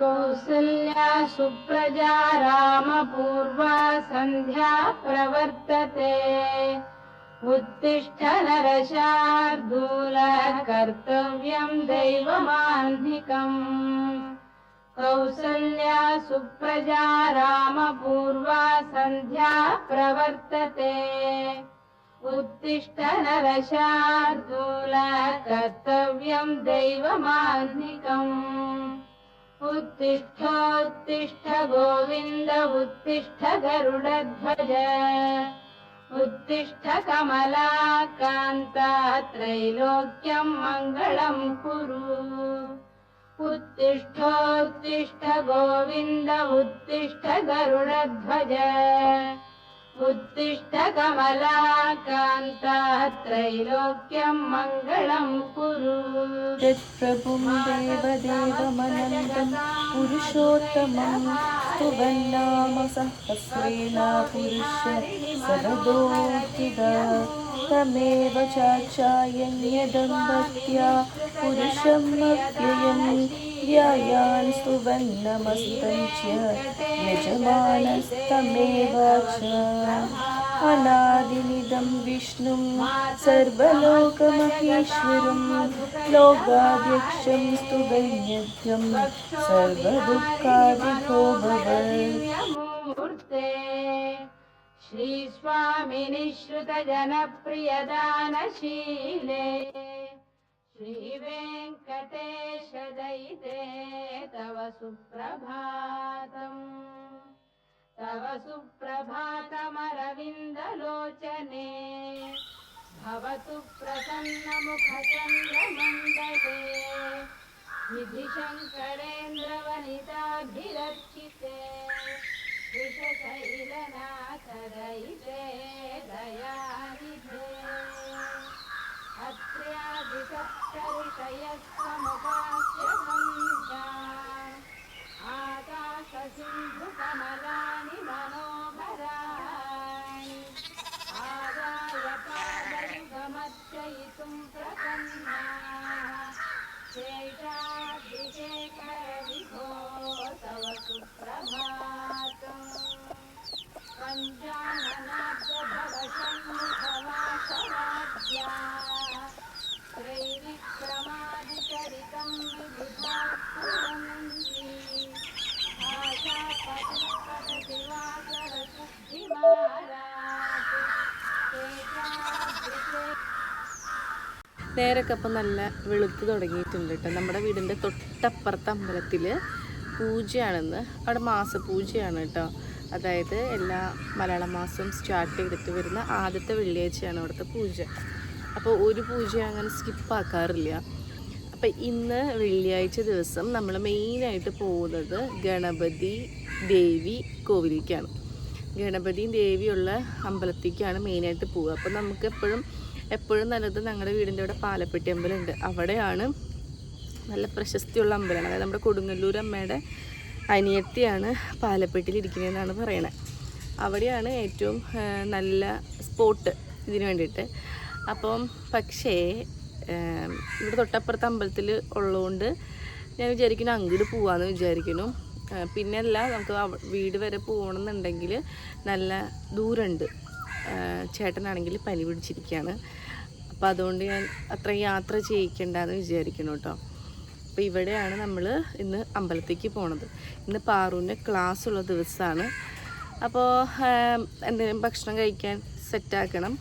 कौसल्या सुप्रजा रामपूर्वा सन्ध्या प्रवर्तते। उत्तिष्ठ नरशार्दूल कर्तव्यम् दैवमाह्निकम् कौसल्या सुप्रजा रामपूर्वा सन्ध्या प्रवर्तते। उत्तिष्ठ नरशार्दूल कर्तव्यम् दैवमाह्निकम् उत्तिष्ठोत्तिष्ठ गोविन्द उत्तिष्ठ गरुडध्वज उत्तिष्ठ कमलाकान्ता त्रैलोक्यम् मङ्गलम् कुरु। उत्तिष्ठोत्तिष्ठ गोविन्द उत्तिष्ठ गरुडध्वज उद्दिष्टकमलाकान्तात्रैरोग्यं मङ्गलं कुरु। यत्प्रभुं दैवजा पुरुषोत्तमम्। सहस्रेण पुरुष सरदोऽखिदा तमेव चाचायं यदम्बत्या पुरुषम् अव्ययं ध्यायान् स्तुवन्नमस्तं च यजमानस्तमेव च अनादिनिदं विष्णुं सर्वलोकमहेश्वरं लोकाध्यक्षं स्तु वैयत्यं सर्वदुःखादिको भगैन्य मूर्ते श्रीस्वामिनिःश्रुतजनप्रियदानशीले श्रीवेङ्कटेश दयिते तव सुप्रभातम्। तव सुप्रभातमरविन्दलोचने। भवतु प्रसन्नमुखचन्द्रमण्डले निधिशङ्करेन्द्रवनिताभिरक्षिते वृषशैलनाथदयिते दयानिधे। अत्र्यादिसप्तऋषयः समुपास्य সেইটা നേരൊക്കെ അപ്പം നല്ല വെളുത്ത് തുടങ്ങിയിട്ടുണ്ട് കേട്ടോ നമ്മുടെ വീടിന്റെ തൊട്ടപ്പുറത്തെ അമ്പലത്തിൽ പൂജയാണെന്ന്. അവിടെ മാസപൂജയാണ് കേട്ടോ അതായത് എല്ലാ മലയാള മാസവും സ്റ്റാർട്ട് ചെയ്തിട്ട് വരുന്ന ആദ്യത്തെ വെള്ളിയാഴ്ചയാണ് അവിടുത്തെ പൂജ. അപ്പോൾ ഒരു പൂജ അങ്ങനെ സ്കിപ്പാക്കാറില്ല. അപ്പം ഇന്ന് വെള്ളിയാഴ്ച ദിവസം നമ്മൾ മെയിനായിട്ട് പോകുന്നത് ഗണപതി ദേവി കോവിലേക്കാണ് ഗണപതിയും ദേവിയുള്ള അമ്പലത്തേക്കാണ് മെയിനായിട്ട് പോവുക. അപ്പോൾ നമുക്ക് എപ്പോഴും എപ്പോഴും നല്ലത് ഞങ്ങളുടെ വീടിന്റെ അവിടെ പാലപ്പെട്ടി അമ്പലമുണ്ട്. അവിടെയാണ് നല്ല പ്രശസ്തിയുള്ള അമ്പലമാണ് അതായത് നമ്മുടെ കൊടുങ്ങല്ലൂർ അമ്മയുടെ അനിയത്തിയാണ് പാലപ്പെട്ടിയിൽ ഇരിക്കുന്നതെന്നാണ് പറയണത് അവിടെയാണ് ഏറ്റവും നല്ല സ്പോട്ട് ഇതിന് വേണ്ടിയിട്ട്. അപ്പം പക്ഷേ ഇവിടെ തൊട്ടപ്പുറത്ത് അമ്പലത്തിൽ ഉള്ളതുകൊണ്ട് ഞാൻ വിചാരിക്കുന്നു അങ്ങോട്ട് പോവാന്ന് വിചാരിക്കുന്നു. പിന്നെയല്ല നമുക്ക് വീട് വരെ പോകണമെന്നുണ്ടെങ്കിൽ നല്ല ദൂരമുണ്ട്. ചേട്ടനാണെങ്കിൽ പനി പിടിച്ചിരിക്കുകയാണ്. അപ്പോൾ അതുകൊണ്ട് ഞാൻ അത്ര യാത്ര ചെയ്യിക്കണ്ടെന്ന് വിചാരിക്കുന്നു കേട്ടോ. അപ്പോൾ ഇവിടെയാണ് നമ്മൾ ഇന്ന് അമ്പലത്തേക്ക് പോണത്. ഇന്ന് പാറുവിന്റെ ക്ലാസ് ഉള്ള ദിവസമാണ്. അപ്പോൾ എന്തെങ്കിലും ഭക്ഷണം കഴിക്കാൻ സെറ്റാക്കണം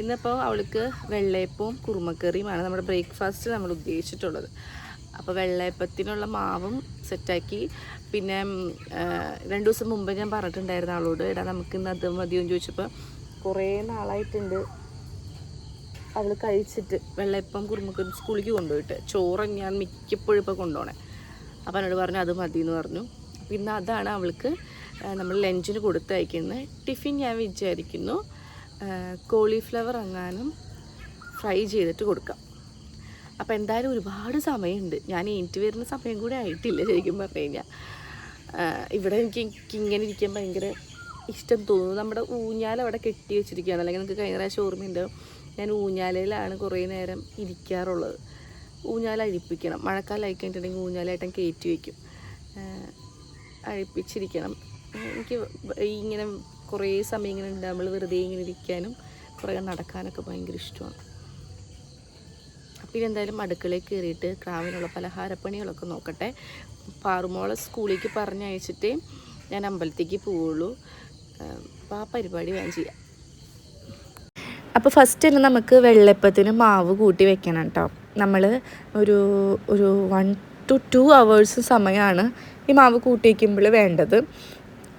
ഇന്നിപ്പോൾ അവൾക്ക് വെള്ളയപ്പവും കുറുമക്കറിയുമാണ് നമ്മുടെ ബ്രേക്ക്ഫാസ്റ്റ് നമ്മൾ ഉദ്ദേശിച്ചിട്ടുള്ളത്. അപ്പോൾ വെള്ളയപ്പത്തിനുള്ള മാവും സെറ്റാക്കി പിന്നെ രണ്ട് ദിവസം മുമ്പ് ഞാൻ പറഞ്ഞിട്ടുണ്ടായിരുന്നു ആളോട് എടാ നമുക്ക് ഇന്ന് അത് മതിയോ? എന്ന് ചോദിച്ചപ്പോൾ കുറേ നാളായിട്ടുണ്ട്. അവൾ കഴിച്ചിട്ട് വെള്ളയപ്പം കുറുമക്കറി സ്കൂളിലേക്ക് കൊണ്ടുപോയിട്ട്. ചോറ് ഞാൻ മിക്കപ്പോഴും ഇപ്പോൾ കൊണ്ടുപോകണേ അപ്പോൾ എന്നോട് പറഞ്ഞു അത് മതി എന്ന് പറഞ്ഞു പിന്നെ അതാണ് അവൾക്ക് നമ്മൾ ലഞ്ചിന് കൊടുത്തയക്കുന്നത് ടിഫിൻ ഞാൻ വിചാരിക്കുന്നു കോളിഫ്ലവർ എങ്ങാനും ഫ്രൈ ചെയ്തിട്ട് കൊടുക്കാം. അപ്പോൾ എന്തായാലും ഒരുപാട് സമയമുണ്ട്. ഞാൻ എനിക്ക് വരുന്ന സമയം കൂടെ ആയിട്ടില്ല ശരിക്കും പറഞ്ഞു കഴിഞ്ഞാൽ. ഇവിടെ എനിക്ക് ഇങ്ങനെ ഇരിക്കാൻ ഭയങ്കര ഇഷ്ടം തോന്നുന്നു. നമ്മുടെ ഊഞ്ഞാൽ അവിടെ കെട്ടി വെച്ചിരിക്കുകയാണ്. അല്ലെങ്കിൽ നിങ്ങൾക്ക് കഴിഞ്ഞ പ്രാവശ്യം ഓർമ്മയുണ്ട് ഞാൻ ഊഞ്ഞാലയിലാണ് കുറേ നേരം ഇരിക്കാറുള്ളത്. ഊഞ്ഞാല അഴിപ്പിക്കണം. മഴക്കാലം അഴിക്കഴിഞ്ഞിട്ടുണ്ടെങ്കിൽ ഊഞ്ഞാലായിട്ടും കയറ്റി വയ്ക്കും. അഴിപ്പിച്ചിരിക്കണം. എനിക്ക് ഇങ്ങനെ കുറേ സമയം ഇങ്ങനെ ഉണ്ട്. നമ്മൾ വെറുതെ ഇങ്ങനെ ഇരിക്കാനും കുറേ നടക്കാനൊക്കെ ഭയങ്കര ഇഷ്ടമാണ്. പിന്നെ എന്തായാലും അടുക്കളയിൽ കയറിയിട്ട് ക്രാവിനുള്ള പലഹാരപ്പണികളൊക്കെ നോക്കട്ടെ. പാറുമോളെ സ്കൂളിലേക്ക് പറഞ്ഞയച്ചിട്ടേ ഞാൻ അമ്പലത്തേക്ക് പോവുള്ളൂ. അപ്പോൾ ആ പരിപാടി വേണം ചെയ്യാം അപ്പോൾ ഫസ്റ്റ് തന്നെ നമുക്ക് വെള്ളപ്പത്തിന് മാവ് കൂട്ടി വെക്കണം കേട്ടോ നമ്മൾ ഒരു ഒരു വൺ ടു ടു അവേഴ്സ് സമയമാണ് ഈ മാവ് കൂട്ടി വയ്ക്കുമ്പോൾ വേണ്ടത്.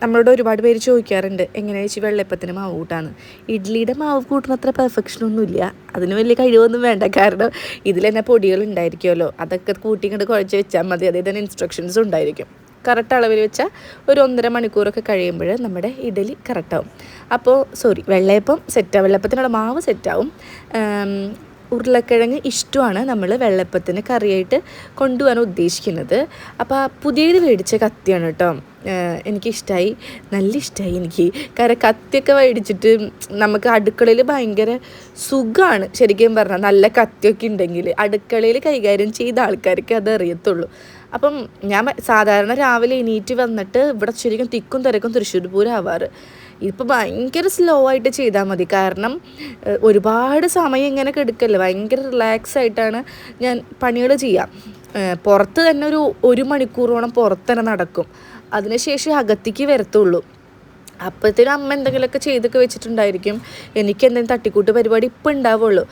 നമ്മളോട് ഒരുപാട് പേര് ചോദിക്കാറുണ്ട് എങ്ങനെയാണ് ചേച്ചി വെള്ളപ്പത്തിന് മാവ് കൂട്ടാന്ന്? ഇഡ്ഡലിയുടെ മാവ് കൂട്ടുന്ന അത്ര പെർഫെക്ഷൻ ഒന്നുമില്ല. അതിന് വലിയ കഴിവൊന്നും വേണ്ട. കാരണം ഇതിൽ തന്നെ പൊടികൾ ഉണ്ടായിരിക്കുമല്ലോ അതൊക്കെ കൂട്ടി കണ്ട് കുഴച്ച് വെച്ചാൽ മതി. അതേ തന്നെ ഇൻസ്ട്രക്ഷൻസ് ഉണ്ടായിരിക്കും. കറക്റ്റ് അളവിൽ വെച്ചാൽ ഒരു ഒന്നര മണിക്കൂറൊക്കെ കഴിയുമ്പോൾ നമ്മുടെ ഇഡലി കറക്റ്റാവും. അപ്പോൾ സോറി വെള്ളയപ്പം സെറ്റാവും വെള്ളയപ്പത്തിനുള്ള മാവ് സെറ്റാവും ഉരുളക്കിഴങ്ങ് ഇഷ്ടമാണ് നമ്മൾ വെള്ളപ്പത്തിന് കറിയായിട്ട് കൊണ്ടുപോകാൻ ഉദ്ദേശിക്കുന്നത്. അപ്പോൾ പുതിയത് മേടിച്ച കത്തിയാണ് കേട്ടോ. എനിക്കിഷ്ടമായി നല്ല ഇഷ്ടമായി എനിക്ക്. കാരണം കത്തിയൊക്കെ മേടിച്ചിട്ട് നമുക്ക് അടുക്കളയിൽ ഭയങ്കര സുഖമാണ്. ശരിക്കും പറഞ്ഞാൽ നല്ല കത്തിയൊക്കെ ഉണ്ടെങ്കിൽ അടുക്കളയിൽ കൈകാര്യം ചെയ്ത ആൾക്കാർക്ക് അത് അറിയത്തുള്ളൂ അപ്പം ഞാൻ സാധാരണ രാവിലെ എണീറ്റ് വന്നിട്ട് ഇവിടെ ശരിക്കും തിക്കും തിരക്കും തൃശ്ശൂർ പൂരം ആവാറ് ഇപ്പോൾ ഭയങ്കര സ്ലോ ആയിട്ട് ചെയ്താൽ മതി. കാരണം ഒരുപാട് സമയം ഇങ്ങനെ കെടുക്കല്ലേ? ഭയങ്കര റിലാക്സ് ആയിട്ടാണ് ഞാൻ പണികൾ ചെയ്യാം. ഏഹ്, പുറത്ത് തന്നെ ഒരു ഒരു മണിക്കൂറോളം പുറത്ത് തന്നെ നടക്കും. അതിനുശേഷം അകത്തേക്ക് വരത്തുള്ളൂ. അപ്പോഴത്തേനും അമ്മ എന്തെങ്കിലുമൊക്കെ ചെയ്തൊക്കെ വെച്ചിട്ടുണ്ടായിരിക്കും. എനിക്ക് എന്തെങ്കിലും തട്ടിക്കൂട്ട് പരിപാടി ഇപ്പം ഉണ്ടാവുള്ളൂ.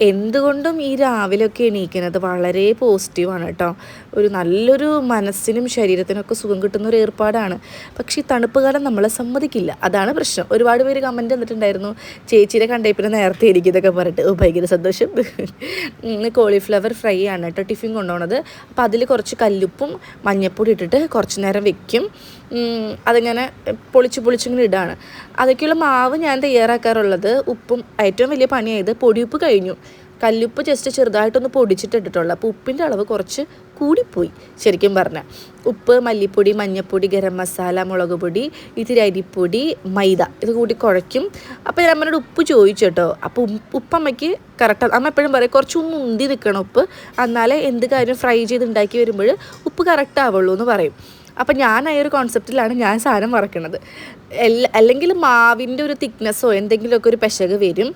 എന്തുകൊണ്ടും ഈ രാവിലെയൊക്കെ എണീക്കുന്നത് വളരെ പോസിറ്റീവാണ് കേട്ടോ. ഒരു നല്ലൊരു മനസ്സിനും ശരീരത്തിനൊക്കെ സുഖം കിട്ടുന്ന ഒരു ഏർപ്പാടാണ്. പക്ഷേ ഈ തണുപ്പ് കാലം നമ്മളെ സമ്മതിക്കില്ല. അതാണ് പ്രശ്നം. ഒരുപാട് പേര് കമന്റ് തന്നിട്ടുണ്ടായിരുന്നു ചേച്ചിയുടെ കണ്ടേപ്പിനെ നേരത്തെ ഇരിക്കുന്നതൊക്കെ പറഞ്ഞിട്ട്. ഭയങ്കര സന്തോഷം. ഇന്ന് കോളിഫ്ലവർ ഫ്രൈ ആണ് കേട്ടോ ടിഫിൻ കൊണ്ടുപോണത്. അപ്പോൾ അതിൽ കുറച്ച് കല്ലുപ്പും മഞ്ഞൾപ്പൊടി ഇട്ടിട്ട് കുറച്ച് നേരം വെക്കും. അതിങ്ങനെ പൊളിച്ച് പൊളിച്ചിങ്ങനെ ഇടാണ്. അതൊക്കെയുള്ള മാവ് ഞാൻ തയ്യാറാക്കാറുള്ളത് ഉപ്പും ഏറ്റവും വലിയ പണിയായത് പൊടിയുപ്പ് കഴിഞ്ഞു. കല്ലുപ്പ് ജസ്റ്റ് ചെറുതായിട്ടൊന്ന് പൊടിച്ചിട്ടിട്ടുള്ളൂ അപ്പോൾ ഉപ്പിന്റെ അളവ് കുറച്ച് കൂടിപ്പോയി ശരിക്കും പറഞ്ഞാൽ ഉപ്പ് മല്ലിപ്പൊടി മഞ്ഞൾപ്പൊടി ഗരം മസാല മുളക് പൊടി ഇത്തിരി അരിപ്പൊടി മൈദ ഇത് കൂടി കുഴയ്ക്കും. അപ്പോൾ ഞാൻ അമ്മനോട് ഉപ്പ് ചോദിച്ചു കേട്ടോ അപ്പോൾ ഉപ്പ് ഉപ്പമ്മയ്ക്ക് കറക്റ്റ് അമ്മ എപ്പോഴും പറയും കുറച്ച് ഉന്തി നിൽക്കണം ഉപ്പ്. എന്നാലേ എന്ത് കാര്യം ഫ്രൈ ചെയ്ത് ഉണ്ടാക്കി വരുമ്പോൾ ഉപ്പ് കറക്റ്റ് ആവുള്ളൂ എന്ന് പറയും. അപ്പം ഞാൻ ആ ഒരു കോൺസെപ്റ്റിലാണ് ഞാൻ സാധനം വറക്കുന്നത് അല്ലെങ്കിൽ മാവിന്റെ ഒരു തിക്നെസ്സോ എന്തെങ്കിലുമൊക്കെ ഒരു പെശക് വരും.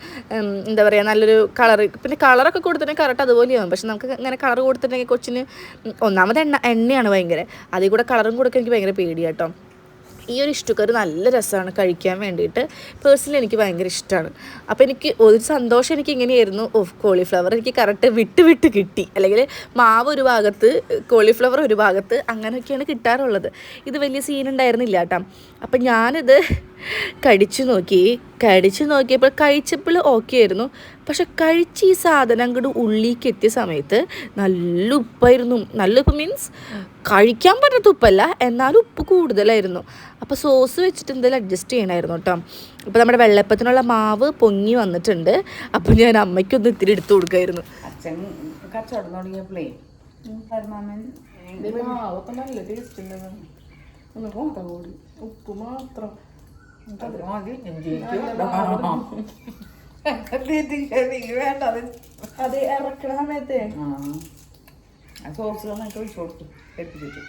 എന്താ പറയുക നല്ലൊരു കളർ പിന്നെ കളറൊക്കെ കൊടുത്തിട്ടുണ്ടെങ്കിൽ കറക്റ്റ് അതുപോലെയാവും. പക്ഷെ നമുക്ക് അങ്ങനെ കളർ കൊടുത്തിട്ടുണ്ടെങ്കിൽ കൊച്ചിന് ഒന്നാമത് എണ്ണ എണ്ണയാണ് ഭയങ്കര. അതിൽ കൂടെ കളറും കൊടുക്കാൻ എനിക്ക് ഭയങ്കര പേടിയാട്ടോ. ഈ ഒരു ഇഷ്ടക്കറി നല്ല രസമാണ് കഴിക്കാൻ വേണ്ടിയിട്ട്. പേഴ്സണലി എനിക്ക് ഭയങ്കര ഇഷ്ടമാണ് അപ്പോൾ എനിക്ക് ഒരു സന്തോഷം എനിക്ക് ഇങ്ങനെയായിരുന്നു. ഓഫ് കോളിഫ്ലവർ എനിക്ക് കറക്റ്റ് വിട്ട് വിട്ട് കിട്ടി. അല്ലെങ്കിൽ മാവ് ഒരു ഭാഗത്ത് കോളിഫ്ലവർ ഒരു ഭാഗത്ത് അങ്ങനെയൊക്കെയാണ് കിട്ടാറുള്ളത്. ഇത് വലിയ സീൻ ഉണ്ടായിരുന്നില്ല കേട്ടോ. അപ്പം ഞാനിത് കടിച്ചു നോക്കി. കടിച്ചു നോക്കിയപ്പോൾ കഴിച്ചപ്പോൾ ഓക്കെ ആയിരുന്നു. പക്ഷെ കഴിച്ച് ഈ സാധനം അങ്ങോട്ട് ഉള്ളിലേക്ക് എത്തിയ സമയത്ത് നല്ല ഉപ്പായിരുന്നു. നല്ല ഉപ്പ് മീൻസ് കഴിക്കാൻ പറ്റാത്ത ഉപ്പല്ല എന്നാലും ഉപ്പ് കൂടുതലായിരുന്നു. അപ്പോൾ സോസ് വെച്ചിട്ട് എന്തെങ്കിലും അഡ്ജസ്റ്റ് ചെയ്യണമായിരുന്നു കേട്ടോ അപ്പോൾ നമ്മുടെ വെള്ളപ്പത്തിനുള്ള മാവ് പൊങ്ങി വന്നിട്ടുണ്ട്. അപ്പോൾ ഞാൻ അമ്മയ്ക്കൊന്ന് ഇത്തിരി എടുത്തു കൊടുക്കായിരുന്നു. അച്ഛൻ കച്ചവടം തുടങ്ങിയപ്പോഴേ പരമാമൻ മാവൊക്കെ നല്ല ടേസ്റ്റ് ഉണ്ട് ഒന്ന് കൂട്ടാ കൂടി. ഉപ്പ് മാത്രം. അത് മതി. എനിക്ക് ഞാൻ അത് ഇറക്കണ സമയത്തെ. ആ. സോസ് നന്നായിട്ട് ഒഴിച്ചു കൊടുത്തു എത്തിച്ചു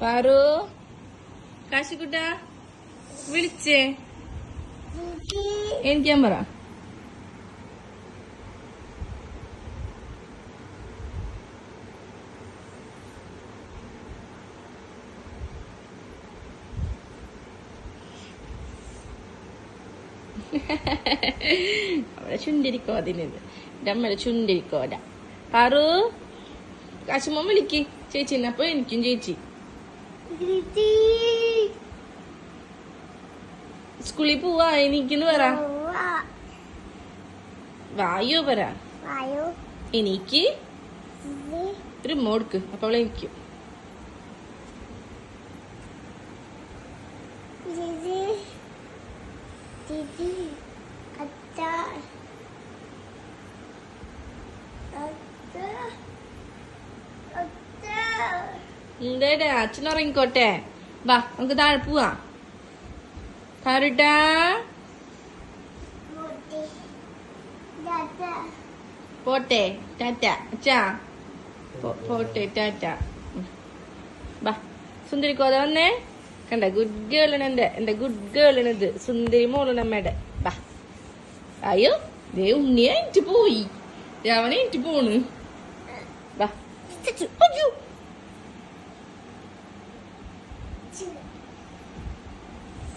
പാറു കാശിക്കുട്ട വിളിച്ചേ. എനിക്ക് പറ. അവിടെ ചുണ്ടിരിക്കോ അതിനത്? എന്റെ അമ്മയുടെ ചുണ്ടിരിക്കോല പാറു കാശുമ്മ വിളിക്ക്. ചേച്ചിനെ അപ്പൊ എനിക്കും ചേച്ചി. സ്കൂളിൽ പോവാ? എനിക്കിന്ന് പറ. വായോ പറ. എനിക്ക് ഒരു മോഡ്ക്ക് അപ്പൊ അവളെ എനിക്കും എന്തേടാ അച്ഛൻ ഉറങ്ങിക്കോട്ടെ. വാ നമുക്ക് താഴെ പോവാ. കാറിട്ടാ പോട്ടെ ടാറ്റ. അച്ഛാ. പോട്ടെ ടാറ്റ. വാ ബാ സുന്ദരി കോത വന്നേ. കണ്ട ഗുഡ് ഗേളാണ് എന്റെ എന്റെ ഗുഡ് ഗേളാണ് ഇത്. സുന്ദരി മോളാണ് അമ്മയുടെ ബാ. അയ്യോ ദേ ഉണ്ണിയെ എനിക്ക് പോയി. രാവണ എനിക്ക് പോണ്. ബാ. അയ്യോ.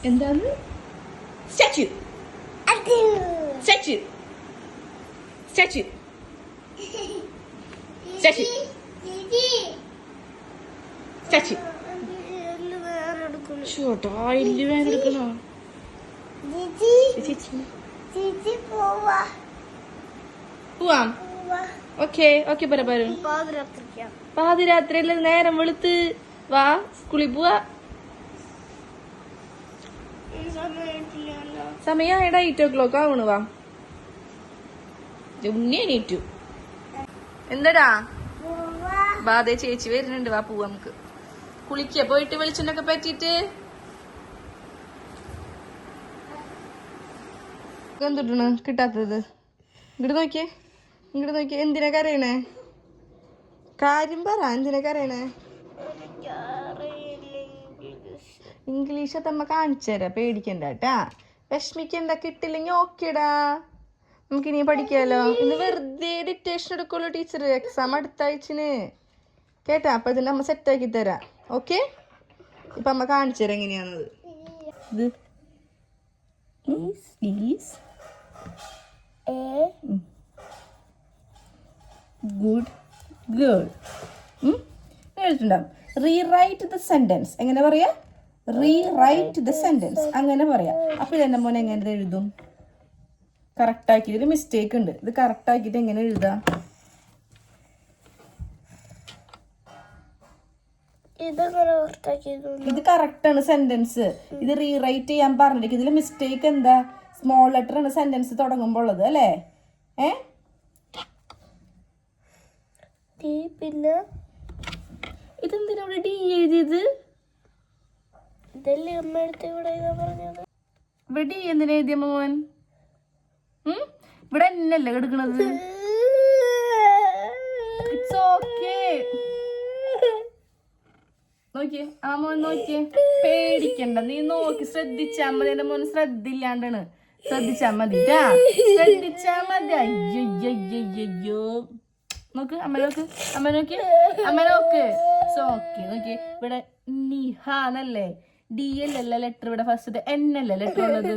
എന്താണ് statue. Statue. Statue. Statue. Statue. ചോട്ടാ എല്ല് വേദന എടുക്കണോ? ചേച്ചി പോവാം. ഓക്കെ ഓക്കെ പറ പറ. പാതിരാത്രിയല്ലേ നേരം വെളുത്ത് വാ സ്കൂളിൽ പോവാ. സമയം എടാ എയ്റ്റ് ഓ ക്ലോക്ക് ആവണു വാ. ഉണ്ണി എണീറ്റു. എന്താടാ? ബാധ ചേച്ചി വരുന്നുണ്ട് വാ പോവാ നമുക്ക്. കുളിക്ക. പോയിട്ട് വെളിച്ചെണ്ണൊക്കെ പറ്റിട്ട് എന്തിട്ടണ് കിട്ടാത്തത്? ഇങ്ങോട്ട് നോക്കിയേ. ഇങ്ങോട്ട് നോക്കിയേ. എന്തിനാ കരയണേ? കാര്യം പറ. എന്തിനാ കരയണേ? ഇംഗ്ലീഷ് തമ്മ കാണിച്ചു തരാം. പേടിക്കണ്ട കേട്ടാ. വിഷമിക്കണ്ട. കിട്ടില്ലെങ്കിൽ ഓക്കേടാ. നമുക്ക് ഇനി പഠിക്കാലോ. ഇന്ന് വെറുതെ ഡിറ്റേഷൻ എടുക്കുള്ളൂ ടീച്ചർ. എക്സാം അടുത്ത ആഴ്ചന് കേട്ടാ? അപ്പൊ ഇതിന് നമ്മ സെറ്റ് ആക്കി തരാം. ഓക്കെ? ഇപ്പൊ അമ്മ കാണിച്ചു തരാം എങ്ങനെയാണത്. ഗുഡ് ഗേൾ എഴുതിട്ടുണ്ടാവും റീറൈറ്റ് ദ സെന്റൻസ് എങ്ങനെ പറയാ? റീറൈറ്റ് ദ സെന്റൻസ് അങ്ങനെ പറയാം. അപ്പൊ ഇതെന്റെ മോനെ എങ്ങനെ എഴുതും? കറക്റ്റ് ആക്കി ഇതിൽ മിസ്റ്റേക്ക് ഉണ്ട്. ഇത് കറക്റ്റ് ആക്കിയിട്ട് എങ്ങനെ എഴുതാം? ഇത് കറക്റ്റ് ആണ് സെന്റൻസ് ഇത് റീറൈറ്റ് ചെയ്യാൻ പറഞ്ഞിരിക്കും. ഇതിൽ മിസ്റ്റേക്ക് എന്താ? സ്മോൾ ലെറ്റർ ആണ് സെന്റൻസ് തുടങ്ങുമ്പോൾ ഉള്ളത് അല്ലേ? ഏ? പിന്നെ ഇതെന്തിനാ ഇവിടെ ഡി എഴുതിയത്? ഇതല്ലേ അമ്മ എടുത്ത് ഇവിടെ പറഞ്ഞത്? ഇവിടെ ഡി എന്തിനാ എഴുതിയ മോൻ? ഇവിടെ എന്നല്ലേ എടുക്കണത്? ഇറ്റ്സ് ഓക്കേ നോക്കിയേ ആ മോൻ നോക്കിയേ. പേടിക്കണ്ട നീ നോക്കി ശ്രദ്ധിച്ചാ മതി. എന്റെ മോൻ ശ്രദ്ധയില്ലാണ്ടാണ് ശ്രദ്ധിച്ചാ മതി ശ്രദ്ധിച്ചാ മതി. അയ്യോ നോക്ക് അമ്മ നോക്ക് അമ്മ നോക്കി അമ്മ നോക്ക്. ഓക്കെ നോക്കി ഇവിടെ നിഹ എന്നല്ലേ ഡി എൽ അല്ല ലെറ്റർ ഇവിടെ ഫസ്റ്റ് എൻ അല്ലേ ലെറ്റർ ഉള്ളത്?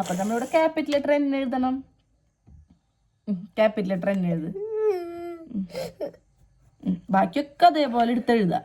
അപ്പൊ നമ്മളിവിടെ ക്യാപിറ്റൽ ലെറ്റർ എൻ എഴുതണം. ക്യാപിറ്റൽ ലെറ്റർ എൻ എഴുത്. ബാക്കിയൊക്കെ അതേപോലെ എടുത്തെഴുതാം.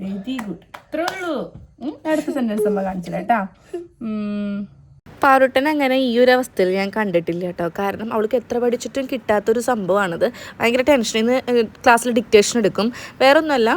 വെരി ഗുഡ് ഇത്രേ ഉള്ളൂ. അടുത്ത സെന്റൻസ് നമ്മൾ കാണിച്ചില്ല കേട്ടാ. പാറുട്ടൻ അങ്ങനെ ഈ ഒരു അവസ്ഥയിൽ ഞാൻ കണ്ടിട്ടില്ല കേട്ടോ. കാരണം അവൾക്ക് എത്ര പഠിച്ചിട്ടും കിട്ടാത്തൊരു സംഭവമാണത്. ഭയങ്കര ടെൻഷനിൽ നിന്ന് ക്ലാസ്സിൽ ഡിക്റ്റേഷൻ എടുക്കും. വേറൊന്നുമല്ല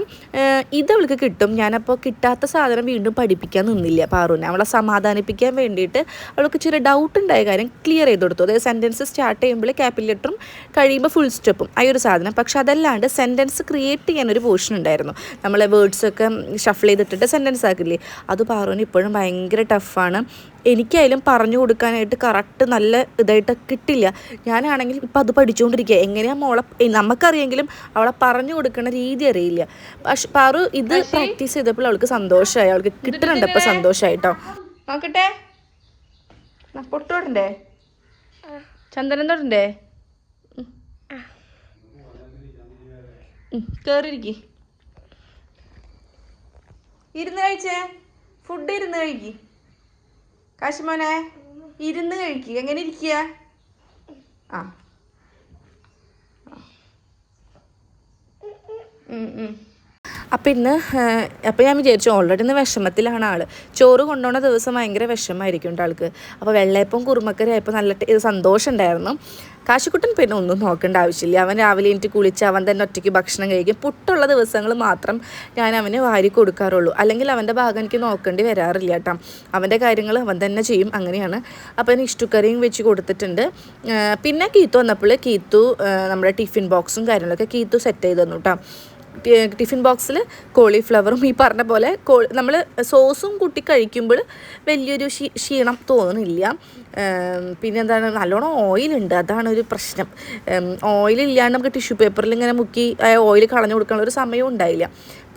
ഇത് അവൾക്ക് കിട്ടും. ഞാനപ്പോൾ കിട്ടാത്ത സാധനം വീണ്ടും പഠിപ്പിക്കാൻ നിന്നില്ല പാറുവിനെ. അവളെ സമാധാനിപ്പിക്കാൻ വേണ്ടിയിട്ട് അവൾക്ക് ചെറിയ ഡൗട്ട് ഉണ്ടായ കാര്യം ക്ലിയർ ചെയ്ത് കൊടുത്തു. അതായത് സെന്റൻസ് സ്റ്റാർട്ട് ചെയ്യുമ്പോൾ ക്യാപിറ്റൽ ലെറ്ററും കഴിയുമ്പോൾ ഫുൾ സ്റ്റെപ്പും ആ ഒരു സാധനം. പക്ഷെ അതല്ലാണ്ട് സെന്റൻസ് ക്രിയേറ്റ് ചെയ്യാൻ ഒരു പോർഷൻ ഉണ്ടായിരുന്നു. നമ്മളെ വേർഡ്സൊക്കെ ഷഫിൾ ചെയ്തിട്ടിട്ട് സെന്റൻസ് ആക്കില്ലേ? അത് പാറുവിന് ഇപ്പോഴും ഭയങ്കര ടഫാണ് എനിക്കായാലും പറഞ്ഞു കൊടുക്കാനായിട്ട് കറക്റ്റ് നല്ല ഇതായിട്ട് കിട്ടില്ല. ഞാനാണെങ്കിൽ ഇപ്പം അത് പഠിച്ചുകൊണ്ടിരിക്കുക എങ്ങനെയാണ് മോളെ നമുക്കറിയെങ്കിലും അവളെ പറഞ്ഞു കൊടുക്കുന്ന രീതി അറിയില്ല. പക്ഷെ പറു ഇത് പ്രാക്ടീസ് ചെയ്തപ്പോൾ അവൾക്ക് സന്തോഷമായി. അവൾക്ക് കിട്ടുന്നുണ്ട് ഇപ്പം സന്തോഷമായിട്ടോ നോക്കട്ടെ. പൊട്ടോടണ്ടേ ചന്ദനം തൊടണ്ടേ കേറിയിരിക്കി. ഇരുന്ന് കഴിച്ചേ. ഫുഡ് ഇരുന്ന് കഴിക്കി. കാശിമോനെ ഇരുന്ന് കഴിക്കുക എങ്ങനെ ഇരിക്കുക ആ. ഉം, ഉം. അപ്പം ഇന്ന് അപ്പം ഞാൻ വിചാരിച്ചു ഓൾറെഡി ഇന്ന് വിഷമത്തിലാണ് ആൾ ചോറ് കൊണ്ടുപോകുന്ന ദിവസം ഭയങ്കര വിഷമമായിരിക്കും ആൾക്ക്. അപ്പോൾ വെള്ളയപ്പം കുറുമക്കറി ആയപ്പോൾ നല്ല സന്തോഷം ഉണ്ടായിരുന്നു. കാശിക്കുട്ടൻ പിന്നെ ഒന്നും നോക്കേണ്ട ആവശ്യമില്ല. അവൻ രാവിലെ എനിക്ക് കുളിച്ച് അവൻ തന്നെ ഒറ്റയ്ക്ക് ഭക്ഷണം കഴിക്കും. പുട്ടുള്ള ദിവസങ്ങൾ മാത്രം ഞാൻ അവന് വാരി കൊടുക്കാറുള്ളൂ. അല്ലെങ്കിൽ അവന്റെ ഭാഗം എനിക്ക് നോക്കേണ്ടി വരാറില്ല കേട്ടോ അവന്റെ കാര്യങ്ങൾ അവൻ തന്നെ ചെയ്യും. അങ്ങനെയാണ്. അപ്പോൾ അതിന് ഇഷ്ടക്കറിയും വെച്ച് കൊടുത്തിട്ടുണ്ട്. പിന്നെ കീത്തു വന്നപ്പോൾ കീത്തു നമ്മുടെ ടിഫിൻ ബോക്സും കാര്യങ്ങളൊക്കെ കീത്തു സെറ്റ് ചെയ്ത് തന്നു കേട്ടോ ടിഫിൻ ബോക്സിൽ കോളിഫ്ലവറും ഈ പറഞ്ഞ പോലെ കോ നമ്മൾ സോസും കൂട്ടി കഴിക്കുമ്പോൾ വലിയൊരു ക്ഷീ ക്ഷീണം തോന്നുന്നില്ല. പിന്നെ എന്താണ് നല്ലോണം ഓയിലുണ്ട് അതാണ് ഒരു പ്രശ്നം. ഓയിലില്ലാണ്ട് നമുക്ക് ടിഷ്യൂ പേപ്പറിൽ ഇങ്ങനെ മുക്കി ഓയിൽ കളഞ്ഞു കൊടുക്കാനുള്ള ഒരു സമയം ഉണ്ടായില്ല.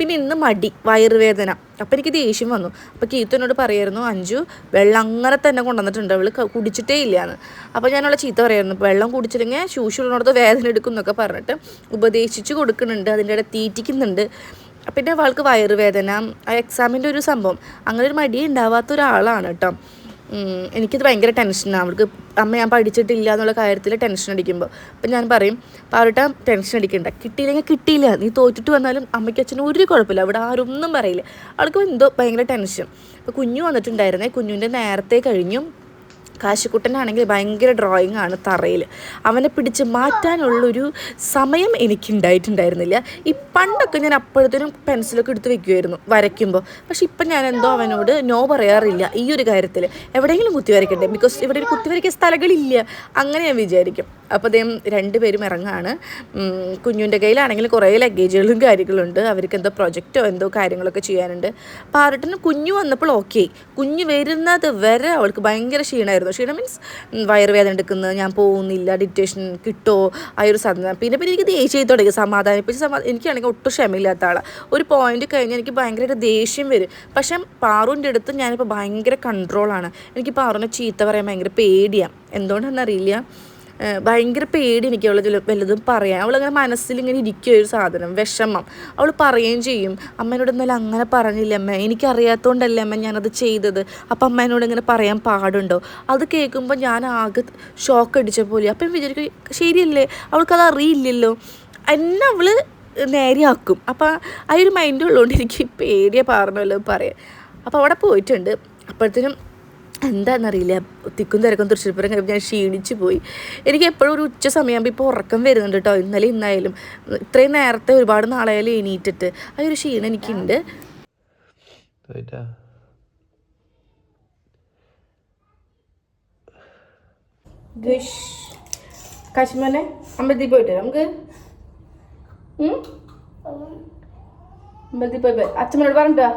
പിന്നെ ഇന്ന് മടി വയറുവേദന. അപ്പോൾ എനിക്ക് ദേഷ്യം വന്നു. അപ്പോൾ കീത്തുനോട് പറയായിരുന്നു അഞ്ചു വെള്ളം അങ്ങനെ തന്നെ കൊണ്ടുവന്നിട്ടുണ്ട്. അവൾ കുടിച്ചിട്ടേ ഇല്ലയെന്ന് അപ്പോൾ ഞാനുള്ള ചീത്ത പറയായിരുന്നു. വെള്ളം കുടിച്ചില്ലെങ്കിൽ ശൂശുള്ളിടത്ത് വേദന എടുക്കും എന്നൊക്കെ പറഞ്ഞിട്ട് ഉപദേശിച്ച് കൊടുക്കുന്നുണ്ട്. അതിന്റെ ഇടയിൽ തീറ്റിക്കുന്നുണ്ട്. പിന്നെ അവൾക്ക് വയറുവേദന ആ എക്സാമിന്റെ ഒരു സംഭവം. അങ്ങനെ ഒരു മടി ഉണ്ടാവാത്ത ഒരാളാണ് കേട്ടോ. എനിക്കിത് ഭയങ്കര ടെൻഷനാണ് അവൾക്ക് അമ്മ ഞാൻ പഠിച്ചിട്ടില്ല എന്നുള്ള കാര്യത്തിൽ ടെൻഷൻ അടിക്കുമ്പോൾ അപ്പം ഞാൻ പറയും പാവട്ട ടെൻഷൻ അടിക്കണ്ട. കിട്ടിയില്ലെങ്കിൽ കിട്ടിയില്ല. നീ തോറ്റിട്ട് വന്നാലും അമ്മയ്ക്ക് അച്ഛനും ഒരു കുഴപ്പമില്ല. അവിടെ ആരൊന്നും പറയില്ല. അവൾക്ക് എന്തോ ഭയങ്കര ടെൻഷൻ അപ്പോൾ കുഞ്ഞു വന്നിട്ടുണ്ടായിരുന്നേ. കുഞ്ഞുവിന്റെ നേരത്തെ കഴിഞ്ഞു. കാശിക്കുട്ടനാണെങ്കിൽ ഭയങ്കര ഡ്രോയിങ് ആണ് തറയിൽ അവനെ പിടിച്ച് മാറ്റാനുള്ളൊരു സമയം എനിക്ക് ഉണ്ടായിട്ടുണ്ടായിരുന്നില്ല ഈ പണ്ടൊക്കെ ഞാൻ അപ്പോഴത്തേനും പെൻസിലൊക്കെ എടുത്ത് വെക്കുമായിരുന്നു വരയ്ക്കുമ്പോൾ പക്ഷെ ഇപ്പം ഞാൻ എന്തോ അവനോട് നോ പറയാറില്ല ഈ ഒരു കാര്യത്തിൽ എവിടെയെങ്കിലും കുത്തി വരയ്ക്കണ്ടേ? ബിക്കോസ് ഇവിടെ ഒരു കുത്തി വരയ്ക്കാൻ സ്ഥലങ്ങളില്ല. അങ്ങനെ ഞാൻ വിചാരിക്കും. അപ്പോൾ അദ്ദേഹം രണ്ടുപേരും ഇറങ്ങാണ്. കുഞ്ഞുന്റെ കയ്യിലാണെങ്കിൽ കുറേ ലഗേജുകളും കാര്യങ്ങളും ഉണ്ട് അവർക്ക് എന്തോ പ്രൊജക്റ്റോ എന്തോ കാര്യങ്ങളൊക്കെ ചെയ്യാനുണ്ട്. പാറട്ടിന് കുഞ്ഞു വന്നപ്പോൾ ഓക്കെ കുഞ്ഞു വരുന്നത് വരെ അവൾക്ക് ഭയങ്കര ക്ഷീണമായിരുന്നു ക്ഷീണം മീൻസ് വയറുവേദന എടുക്കുന്നത് ഞാൻ പോകുന്നില്ല ഡിറ്റേഷൻ കിട്ടോ ആ ഒരു സാധനം. പിന്നെ പിന്നെ എനിക്ക് ദേഷ്യം തുടങ്ങി സമാധാനിപ്പിച്ച് സമാ എനിക്കാണെങ്കിൽ ഒട്ടും ക്ഷമയില്ലാത്ത ആളാണ് ഒരു പോയിന്റ് കഴിഞ്ഞ് എനിക്ക് ഭയങ്കരമായിട്ട് ദേഷ്യം വരും. പക്ഷേ പാറുവിന്റെ അടുത്ത് ഞാനിപ്പോൾ ഭയങ്കര കൺട്രോളാണ് എനിക്ക് പാറുവിനെ ചീത്ത പറയാൻ ഭയങ്കര പേടിയാണ് എന്തുകൊണ്ടാണെന്നറിയില്ല? ഭയങ്കര പേടി എനിക്ക് അവൾ വല്ലതും പറയാൻ. അവളങ്ങനെ മനസ്സിൽ ഇങ്ങനെ ഇരിക്കുക ഒരു സാധനം വിഷമം. അവൾ പറയുകയും ചെയ്യും അമ്മേനോട് എന്നാലും അങ്ങനെ പറഞ്ഞില്ല അമ്മ? എനിക്കറിയാത്തതുകൊണ്ടല്ലേ അമ്മ ഞാനത് ചെയ്തത്. അപ്പം അമ്മേനോട് ഇങ്ങനെ പറയാൻ പാടുണ്ടോ? അത് കേൾക്കുമ്പോൾ ഞാൻ ആകെ ഷോക്ക് അടിച്ച പോലെ. അപ്പം വിചാരിക്കും ശരിയല്ലേ? അവൾക്കത് അറിയില്ലല്ലോ. എന്നെ അവൾ നേരെയാക്കും. അപ്പം ആ ഒരു മൈൻഡ് ഉള്ളതുകൊണ്ട് എനിക്ക് പേടിയെ പാർന്നല്ലോ പറയാം അപ്പോൾ അവിടെ പോയിട്ടുണ്ട്. അപ്പോഴത്തേനും എന്താണെന്നറിയില്ല തിക്കും തിരക്കും തൃശ്ശൂർപ്പുരം കഴിയുമ്പോൾ ഞാൻ ക്ഷീണിച്ച് പോയി. എനിക്ക് എപ്പോഴും ഒരു ഉച്ച സമയമാകുമ്പോൾ ഇപ്പോൾ ഉറക്കം വരുന്നുണ്ട് കേട്ടോ ഇന്നലെ ഇന്നായാലും. ഇത്രയും നേരത്തെ ഒരുപാട് നാളായാലും എണീറ്റിട്ട്. ആ ഒരു ക്ഷീണം എനിക്കുണ്ട്. കാശ്മീനെ അമ്പലത്തിൽ പോയിട്ട് നമുക്ക്? അമ്പലത്തിൽ പോയി അച്ഛനോട് പറഞ്ഞിട്ടാ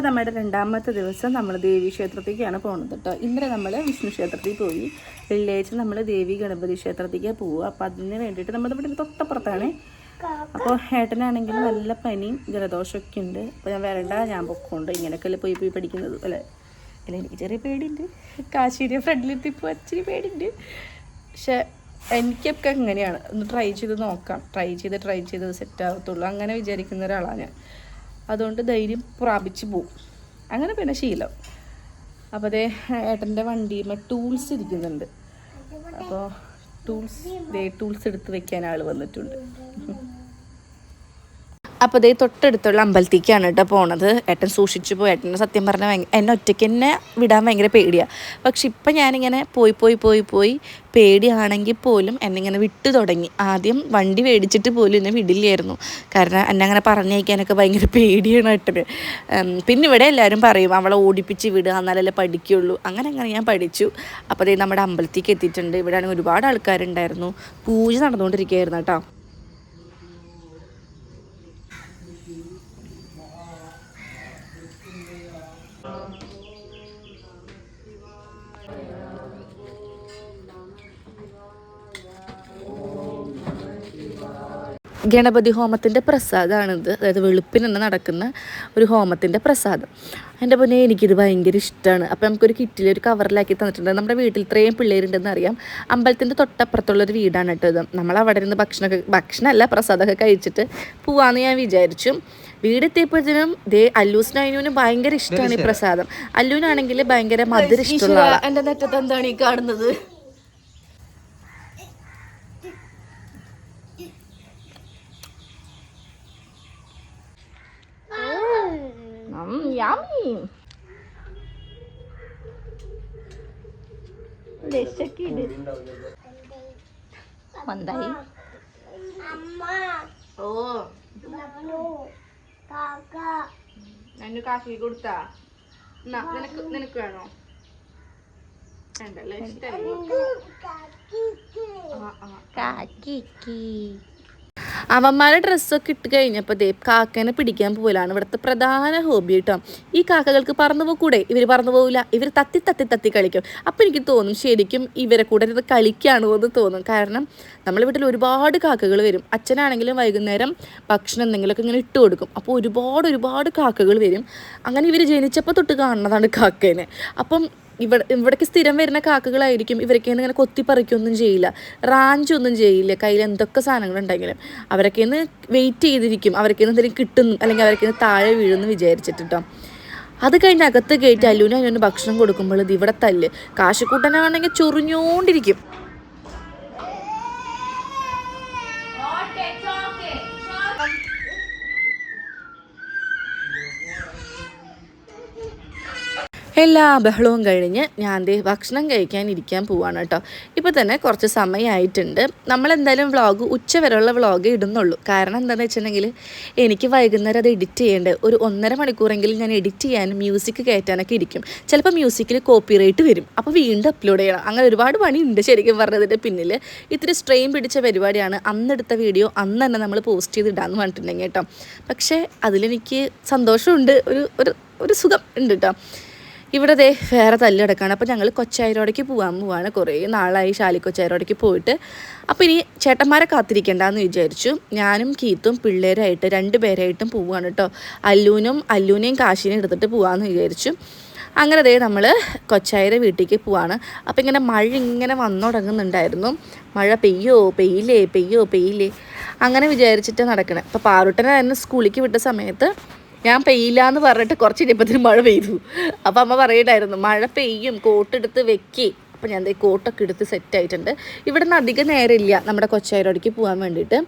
അപ്പോൾ നമ്മുടെ രണ്ടാമത്തെ ദിവസം നമ്മൾ ദേവി ക്ഷേത്രത്തേക്കാണ് പോകുന്നത് കേട്ടോ ഇന്നലെ നമ്മൾ വിഷ്ണു ക്ഷേത്രത്തിൽ പോയി. വെള്ളിയാഴ്ച നമ്മൾ ദേവി ഗണപതി ക്ഷേത്രത്തേക്കാണ് പോവുക അപ്പോൾ അതിന് വേണ്ടിയിട്ട് നമ്മുടെ ഇവിടെ തൊട്ടപ്പുറത്താണ്. അപ്പോൾ ഏട്ടനാണെങ്കിൽ നല്ല പനിയും ജലദോഷമൊക്കെ ഉണ്ട്. അപ്പോൾ ഞാൻ വരണ്ട ഞാൻ പൊക്കോണ്ട് ഇങ്ങനെയൊക്കെ പോയി പോയി പഠിക്കുന്നത് അല്ലേ? അല്ല എനിക്ക് ചെറിയ പേടിയുണ്ട്. കാശിയുടെ ഫ്രണ്ടിലെത്തിപ്പോൾ ഇച്ചിരി പേടിയുണ്ട്. പക്ഷെ എനിക്കൊക്കെ അങ്ങനെയാണ്. ഒന്ന് ട്രൈ ചെയ്ത് നോക്കാം. ട്രൈ ചെയ്ത് ട്രൈ ചെയ്ത് സെറ്റ് ആകത്തുള്ളൂ അങ്ങനെ വിചാരിക്കുന്ന ഒരാളാണ് ഞാൻ. അതുകൊണ്ട് ധൈര്യം പ്രാപിച്ചു പോവും. അങ്ങനെ പിന്നെ ശീലം. അപ്പോൾ അതേ ഏട്ടന്റെ വണ്ടിയുമ്മ ടൂൾസ് ഇരിക്കുന്നുണ്ട്. അപ്പോൾ ടൂൾസ് ദേ ടൂൾസ് എടുത്ത് വെക്കാൻ ആൾ വന്നിട്ടുണ്ട്. അപ്പോൾ ഇതേ തൊട്ടടുത്തുള്ള അമ്പലത്തേക്കാണ് കേട്ടോ പോണത്. ഏട്ടൻ സൂക്ഷിച്ചു പോയി. ഏട്ടനെ സത്യം പറഞ്ഞാൽ എന്നെ ഒറ്റയ്ക്ക് തന്നെ വിടാൻ ഭയങ്കര പേടിയാണ് പക്ഷെ ഇപ്പം ഞാനിങ്ങനെ പോയി പോയി പോയി പോയി പേടിയാണെങ്കിൽ പോലും എന്നെ ഇങ്ങനെ വിട്ടു തുടങ്ങി. ആദ്യം വണ്ടി മേടിച്ചിട്ട് പോലും എന്നെ വിടില്ലായിരുന്നു. കാരണം എന്നെ അങ്ങനെ പറഞ്ഞയക്കാനൊക്കെ ഭയങ്കര പേടിയാണ് ഏട്ടന്. പിന്നെ ഇവിടെ എല്ലാവരും പറയും അവളെ ഓടിപ്പിച്ച് വിടുക എന്നാലല്ലേ പഠിക്കുള്ളൂ. അങ്ങനെ അങ്ങനെ ഞാൻ പഠിച്ചു. അപ്പോൾ അതേ നമ്മുടെ അമ്പലത്തേക്ക് എത്തിയിട്ടുണ്ട്. ഇവിടെ ആണെങ്കിൽ ഒരുപാട് ആൾക്കാരുണ്ടായിരുന്നു. പൂജ നടന്നുകൊണ്ടിരിക്കുകയായിരുന്നു കേട്ടോ. ഗണപതി ഹോമത്തിന്റെ പ്രസാദമാണിത് അതായത് വെളുപ്പിന് തന്നെ നടക്കുന്ന ഒരു ഹോമത്തിന്റെ പ്രസാദം. എന്റെ പൊന്നെ എനിക്കിത് ഭയങ്കര ഇഷ്ടമാണ് അപ്പോൾ നമുക്കൊരു കിറ്റിൽ ഒരു കവറിലാക്കി തന്നിട്ടുണ്ട്. നമ്മുടെ വീട്ടിൽ ഇത്രയും പിള്ളേരുണ്ടെന്ന് അറിയാം അമ്പലത്തിന്റെ തൊട്ടപ്പുറത്തുള്ളൊരു വീടാണ് കേട്ടോ ഇത്. നമ്മൾ അവിടെ നിന്ന് ഭക്ഷണമൊക്കെ ഭക്ഷണമല്ല പ്രസാദമൊക്കെ കഴിച്ചിട്ട് പോവാന്ന് ഞാൻ വിചാരിച്ചു. വീടെത്തിയപ്പോഴത്തേനും ദേ അല്ലൂസിനും അതിനും ഭയങ്കര ഇഷ്ടമാണ് ഈ പ്രസാദം. അല്ലൂനാണെങ്കിൽ ഭയങ്കര മധുര ഇഷ്ടമുള്ള. എന്റെ നെറ്റത്ത് എന്താണ് ഈ കാണുന്നത്? യാമി എന്തായി ഓ. ഞാൻ കാക്കി കൊടുത്താ? എന്നാ നിനക്ക് നിനക്ക് വേണോ? വേണ്ടല്ലേ ഇഷ്ടല്ലേ? ആ ആ കാക്കിക്ക് അവന്മാരെ ഡ്രസ്സൊക്കെ ഇട്ട് കഴിഞ്ഞപ്പോൾ ദേ കാക്കനെ പിടിക്കാൻ പോലാണ് ഇവിടുത്തെ പ്രധാന ഹോബി കേട്ടോ ഈ കാക്കകൾക്ക് പറന്നു പോകൂടെ ഇവർ പറന്നു പോകില്ല ഇവർ തത്തി തത്തി തത്തി കളിക്കും. അപ്പോൾ എനിക്ക് തോന്നും ശരിക്കും ഇവരെ കൂടെ ഇത് കളിക്കുകയാണോ എന്ന് തോന്നും. കാരണം നമ്മളെ വീട്ടിൽ ഒരുപാട് കാക്കകൾ വരും. അച്ഛനാണെങ്കിലും വൈകുന്നേരം ഭക്ഷണം എന്തെങ്കിലുമൊക്കെ ഇങ്ങനെ ഇട്ട് കൊടുക്കും. അപ്പോൾ ഒരുപാട് ഒരുപാട് കാക്കകൾ വരും. അങ്ങനെ ഇവർ ജനിച്ചപ്പോൾ തൊട്ട് കാണുന്നതാണ് കാക്കേനെ. അപ്പം ഇവിടെ ഇവിടേക്ക് സ്ഥിരം വരുന്ന കാക്കകളായിരിക്കും ഇവരൊക്കെ ഇങ്ങനെ കൊത്തിപ്പറിക്കൊന്നും ചെയ്യില്ല. റാഞ്ചൊന്നും ചെയ്യില്ല. കയ്യിൽ എന്തൊക്കെ സാധനങ്ങൾ ഉണ്ടെങ്കിലും അവരൊക്കെ ഇന്ന് വെയിറ്റ് ചെയ്തിരിക്കും. അവരൊക്കെ എന്തെങ്കിലും കിട്ടുന്നു അല്ലെങ്കിൽ അവരൊക്കെ താഴെ വീഴുന്നു വിചാരിച്ചിട്ടോ അത് കഴിഞ്ഞ് അകത്ത് കയറ്റി അല്ലുവിന് അതിനൊന്ന് ഭക്ഷണം കൊടുക്കുമ്പോൾ ഇത് ഇവിടെ തല്ല്. കാശിക്കൂട്ടനാണെങ്കിൽ ചൊറിഞ്ഞോണ്ടിരിക്കും. എല്ലാ ബഹളവും കഴിഞ്ഞ് ഞാൻ ഭക്ഷണം കഴിക്കാൻ ഇരിക്കാൻ പോവാണ് കേട്ടോ. ഇപ്പോൾ തന്നെ കുറച്ച് സമയമായിട്ടുണ്ട് നമ്മളെന്തായാലും വ്ളോഗ് ഉച്ച വരെയുള്ള വ്ളോഗ് ഇടുന്നുള്ളൂ. കാരണം എന്താണെന്ന് വെച്ചിട്ടുണ്ടെങ്കിൽ എനിക്ക് വൈകുന്നേരം അത് എഡിറ്റ് ചെയ്യേണ്ടത് ഒരു ഒന്നര മണിക്കൂറെങ്കിലും ഞാൻ എഡിറ്റ് ചെയ്യാനും മ്യൂസിക് കയറ്റാനൊക്കെ ഇരിക്കും. ചിലപ്പോൾ മ്യൂസിക്കിൽ കോപ്പി റേറ്റ് വരും. അപ്പോൾ വീണ്ടും അപ്ലോഡ് ചെയ്യണം. അങ്ങനെ ഒരുപാട് പണിയുണ്ട് ശരിക്കും പറഞ്ഞതിന്റെ പിന്നിൽ ഇത്തിരി സ്ട്രെയിൻ പിടിച്ച പരിപാടിയാണ്. അന്നെടുത്ത വീഡിയോ അന്ന് തന്നെ നമ്മൾ പോസ്റ്റ് ചെയ്തിടാന്ന് പറഞ്ഞിട്ടുണ്ടെങ്കിൽ കേട്ടോ. പക്ഷേ അതിലെനിക്ക് സന്തോഷമുണ്ട്. ഒരു ഒരു സുഖം ഉണ്ട് കേട്ടോ. ഇവിടെ ദേ വേറെ തല്ലെടുക്കാണ്. അപ്പോൾ ഞങ്ങൾ കൊച്ചായിരോടേക്ക് പോകാൻ പോവാണ്. കുറേ നാളായി ശാലി കൊച്ചായിരോടേക്ക് പോയിട്ട്. അപ്പോൾ ഇനി ചേട്ടന്മാരെ കാത്തിരിക്കേണ്ടെന്ന് വിചാരിച്ചു. ഞാനും കീത്തും പിള്ളേരായിട്ട് രണ്ട് പേരായിട്ടും പോവുകയാണ് കേട്ടോ അല്ലൂനും അല്ലൂനെയും കാശിനെയും എടുത്തിട്ട് പോകാമെന്ന് വിചാരിച്ചു. അങ്ങനെ ദേ നമ്മൾ കൊച്ചായിരെ വീട്ടിലേക്ക് പോവാണ്. അപ്പോൾ ഇങ്ങനെ മഴ ഇങ്ങനെ വന്നു തുടങ്ങുന്നുണ്ടായിരുന്നു മഴ പെയ്യോ? പെയ്യില്ലേ? പെയ്യോ? പെയ്യില്ലേ? അങ്ങനെ വിചാരിച്ചിട്ട് നടക്കണേ. അപ്പോൾ പാറുട്ടനെ തന്നെ സ്കൂളിലേക്ക് വിട്ട സമയത്ത് ഞാൻ പെയ്യില്ല എന്ന് പറഞ്ഞിട്ട് കുറച്ച് കഴിഞ്ഞപ്പത്തിന് മഴ പെയ്തു. അപ്പോൾ അമ്മ പറയണ്ടായിരുന്നു മഴ പെയ്യും കോട്ടെടുത്ത് വെക്കി. അപ്പോൾ ഞാൻ കോട്ടൊക്കെ എടുത്ത് സെറ്റ് ആയിട്ടുണ്ട്. ഇവിടെ നിന്ന് അധികം നേരമില്ല നമ്മുടെ കൊച്ചായിരോടേക്ക് പോകാൻ വേണ്ടിയിട്ട്.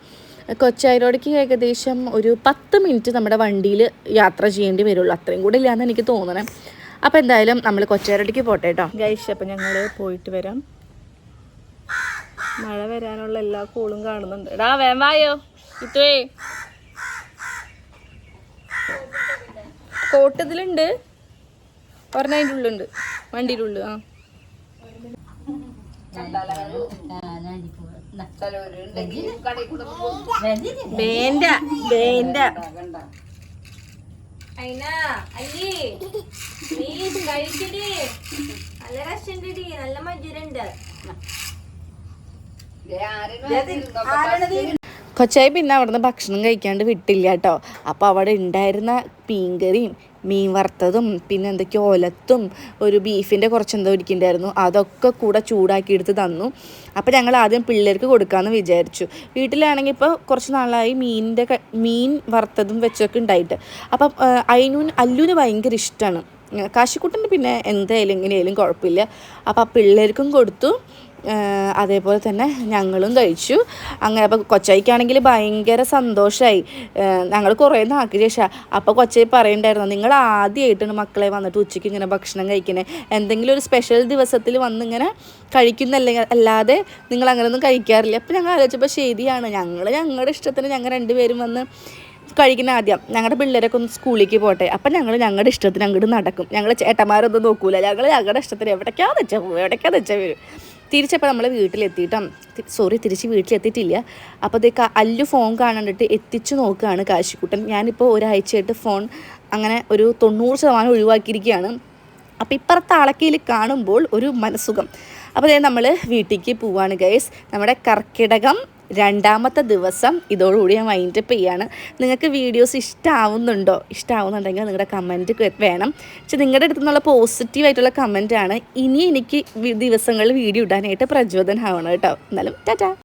കൊച്ചായിരോടേക്ക് ഏകദേശം ഒരു പത്ത് മിനിറ്റ് നമ്മുടെ വണ്ടിയിൽ യാത്ര ചെയ്യേണ്ടി വരുള്ളൂ. അത്രയും കൂടെ ഇല്ലയെന്ന് എനിക്ക് തോന്നണേ. അപ്പോൾ എന്തായാലും നമ്മൾ കൊച്ചായിരോടേക്ക് പോട്ടെ കേട്ടോ. ഗൈഷ് അപ്പോൾ ഞങ്ങൾ പോയിട്ട് വരാം. മഴ വരാനുള്ള എല്ലാ കൂളും കാണുന്നുണ്ട്. എടാ വേം വായോ? കോട്ട് ഇതിലുണ്ട്. ഒരെണ്ണം അതിന്റെ ഉള്ളുണ്ട് വണ്ടിയുടെ ഉള്ളു ആ. വേണ്ട വേണ്ട അയിന അയ്യേ കഴിക്കടി നല്ല മധുരണ്ട് കൊച്ചായി പിന്നെ അവിടുന്ന് ഭക്ഷണം കഴിക്കാണ്ട് വിട്ടില്ല കേട്ടോ. അപ്പോൾ അവിടെ ഉണ്ടായിരുന്ന മീൻകറിയും മീൻ വറുത്തതും പിന്നെ എന്തൊക്കെയോ ഒലത്തും ഒരു ബീഫിന്റെ കുറച്ച് എന്തോ ഇരിക്കുന്നുണ്ടായിരുന്നു. അതൊക്കെ കൂടെ ചൂടാക്കി എടുത്ത് തന്നു. അപ്പോൾ ഞങ്ങൾ ആദ്യം പിള്ളേർക്ക് കൊടുക്കാമെന്ന് വിചാരിച്ചു. വീട്ടിലാണെങ്കിൽ ഇപ്പോൾ കുറച്ച് നാളായി മീനിന്റെ മീൻ വറുത്തതും വെച്ചൊക്കെ ഉണ്ടായിട്ട്. അപ്പം അയിനൂന് അല്ലുവിന് ഭയങ്കര ഇഷ്ടമാണ് കാശിക്കുട്ടന് പിന്നെ എന്തായാലും എങ്ങനെയായാലും കുഴപ്പമില്ല. അപ്പോൾ ആ പിള്ളേർക്കും കൊടുത്തു. അതേപോലെ തന്നെ ഞങ്ങളും കഴിച്ചു. അങ്ങനെ അപ്പോൾ കൊച്ചായിക്കാണെങ്കിൽ ഭയങ്കര സന്തോഷമായി ഞങ്ങൾ കുറേ നാക്കി ശേഷം. അപ്പോൾ കൊച്ചായി പറയണ്ടായിരുന്നു നിങ്ങൾ ആദ്യമായിട്ടാണ് മക്കളെ വന്നിട്ട് ഉച്ചയ്ക്ക് ഇങ്ങനെ ഭക്ഷണം കഴിക്കണേ. എന്തെങ്കിലും ഒരു സ്പെഷ്യൽ ദിവസത്തിൽ വന്നിങ്ങനെ കഴിക്കുന്നല്ല? അല്ലാതെ നിങ്ങൾ അങ്ങനെയൊന്നും കഴിക്കാറില്ല. അപ്പോൾ ഞങ്ങൾ ആലോചിച്ചപ്പോൾ ശരിയാണ് ഞങ്ങൾ ഞങ്ങളുടെ ഇഷ്ടത്തിന് ഞങ്ങൾ രണ്ടുപേരും വന്ന് കഴിക്കുന്ന ആദ്യം ഞങ്ങളുടെ പിള്ളേരൊക്കെ ഒന്ന് സ്കൂളിലേക്ക് പോട്ടെ. അപ്പം ഞങ്ങൾ ഞങ്ങളുടെ ഇഷ്ടത്തിന് അങ്ങോട്ട് നടക്കും. ഞങ്ങൾ ചേട്ടന്മാരൊന്നും നോക്കൂല. ഞങ്ങൾ ഞങ്ങളുടെ ഇഷ്ടത്തിന് എവിടേക്കാന്ന് വെച്ചാൽ പോകും എവിടേക്കാന്ന് വെച്ചാൽ വരും. തിരിച്ചപ്പോൾ നമ്മൾ വീട്ടിലെത്തിയിട്ടാ സോറി തിരിച്ച് വീട്ടിലെത്തിയിട്ടില്ല. അപ്പോൾ ഇത് അല്ലു ഫോൺ കാണണ്ടിട്ട് എത്തിച്ചു നോക്കുകയാണ് കാശിക്കുട്ടൻ. ഞാനിപ്പോൾ ഒരാഴ്ചയായിട്ട് ഫോൺ അങ്ങനെ ഒരു തൊണ്ണൂറ് ശതമാനം ഒഴിവാക്കിയിരിക്കുകയാണ്. അപ്പോൾ ഇപ്പുറത്തെ ആളക്കയിൽ കാണുമ്പോൾ ഒരു മനസ്സുഖം. അപ്പോൾ നമ്മൾ വീട്ടിലേക്ക് പോവാണ് ഗൈസ് നമ്മുടെ കർക്കിടകം രണ്ടാമത്തെ ദിവസം ഇതോടുകൂടി ഞാൻ വൈൻഡപ്പ് ചെയ്യാണ്. നിങ്ങൾക്ക് വീഡിയോസ് ഇഷ്ടമാവുന്നുണ്ടോ ഇഷ്ടമാവുന്നുണ്ടെങ്കിൽ നിങ്ങളുടെ കമന്റ് വേണം. പക്ഷെ നിങ്ങളുടെ അടുത്ത് നിന്നുള്ള പോസിറ്റീവായിട്ടുള്ള കമന്റാണ് ഇനി എനിക്ക് ദിവസങ്ങളിൽ വീഡിയോ ഇടാനായിട്ട് പ്രചോദനമാവണം കേട്ടോ. എന്നാലും ടാറ്റാ